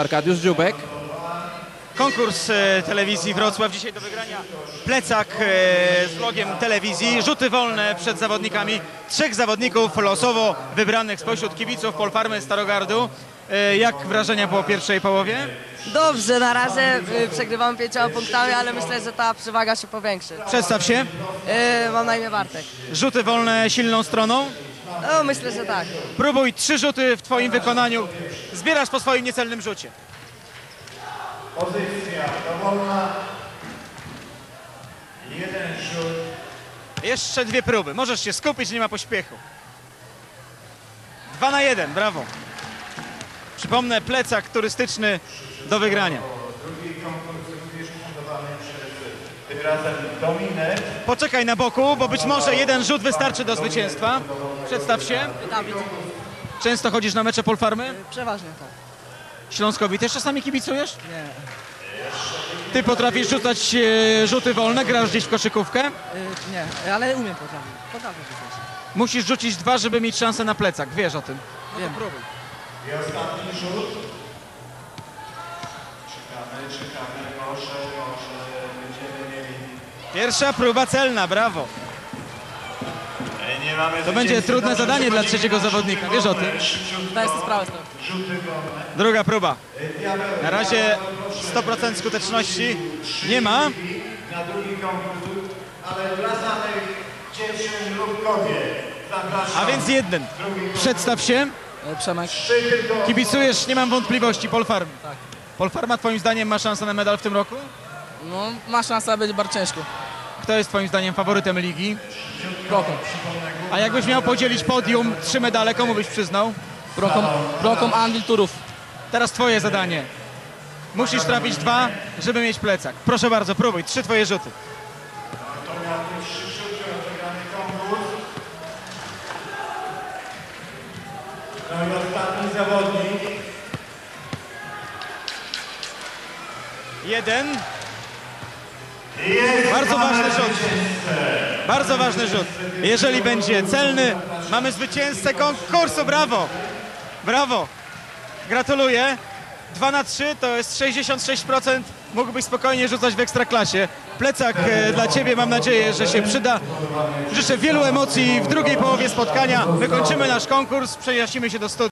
Arkadiusz Dziubek. Konkurs e, telewizji Wrocław dzisiaj do wygrania. Plecak e, z logiem telewizji. Rzuty wolne przed zawodnikami. Trzech zawodników losowo wybranych spośród kibiców Polfarmy Starogardu. E, Jak wrażenia po pierwszej połowie? Dobrze, na razie y, przegrywamy pięcioma punktami, ale myślę, że ta przewaga się powiększy. Przedstaw się. Y, mam na imię Bartek. Rzuty wolne silną stroną. No, myślę, że tak. Próbuj trzy rzuty w twoim wykonaniu. Zbierasz po swoim niecelnym rzucie. Pozycja dowolna. Jeden rzut. Jeszcze dwie próby. Możesz się skupić, nie ma pośpiechu. Dwa na jeden, brawo. Przypomnę, plecak turystyczny do wygrania. Drugi konkurs również fundowany przez tym razem Dominę. Poczekaj na boku, bo być może jeden rzut wystarczy do zwycięstwa. Przedstaw się. Dawid. Często chodzisz na mecze Polfarmy? Przeważnie tak. Śląskowi też czasami kibicujesz? Nie. Ty potrafisz rzucać e, rzuty wolne, grasz gdzieś w koszykówkę? nie, ale umiem potrafię. Potrafię rzucać. Musisz rzucić dwa, żeby mieć szansę na plecak. Wiesz o tym. Wiem. I ostatni rzut. Czekamy, czekamy. Może, może. Pierwsza próba celna, brawo. To będzie trudne zadanie dla trzeciego zawodnika. Wiesz o tym? Szybciutko. Zdaję sobie sprawę z tego. Druga próba. Na razie 100% skuteczności nie ma. Na drugi konkurs. Ale dla samych dziewczyn lub kobiet. Zapraszam. A więc jeden. Przedstaw się. E, Przemek. Kibicujesz, nie mam wątpliwości, Polfarm. Tak. Polfarma twoim zdaniem ma szansę na medal w tym roku? No, ma szansę, będzie bardzo ciężko. Kto jest twoim zdaniem faworytem ligi? Broką. A jakbyś miał podzielić podium, trzy medale, komu byś przyznał? Broką, broką Anvil Turów. Teraz twoje zadanie. Musisz trafić dwa, żeby mieć plecak. Proszę bardzo, próbuj. Trzy twoje rzuty. No i ostatni zawodnik. Jeden. Bardzo ważny rzut. Bardzo ważny rzut. Jeżeli będzie celny, mamy zwycięzcę konkursu. Brawo! Brawo! Gratuluję. 2 na 3 to jest 66%. Mógłbyś spokojnie rzucać w ekstraklasie. Plecak e, dla Ciebie mam nadzieję, że się przyda. Życzę wielu emocji w drugiej połowie spotkania. My kończymy nasz konkurs, przejaśnimy się do studia.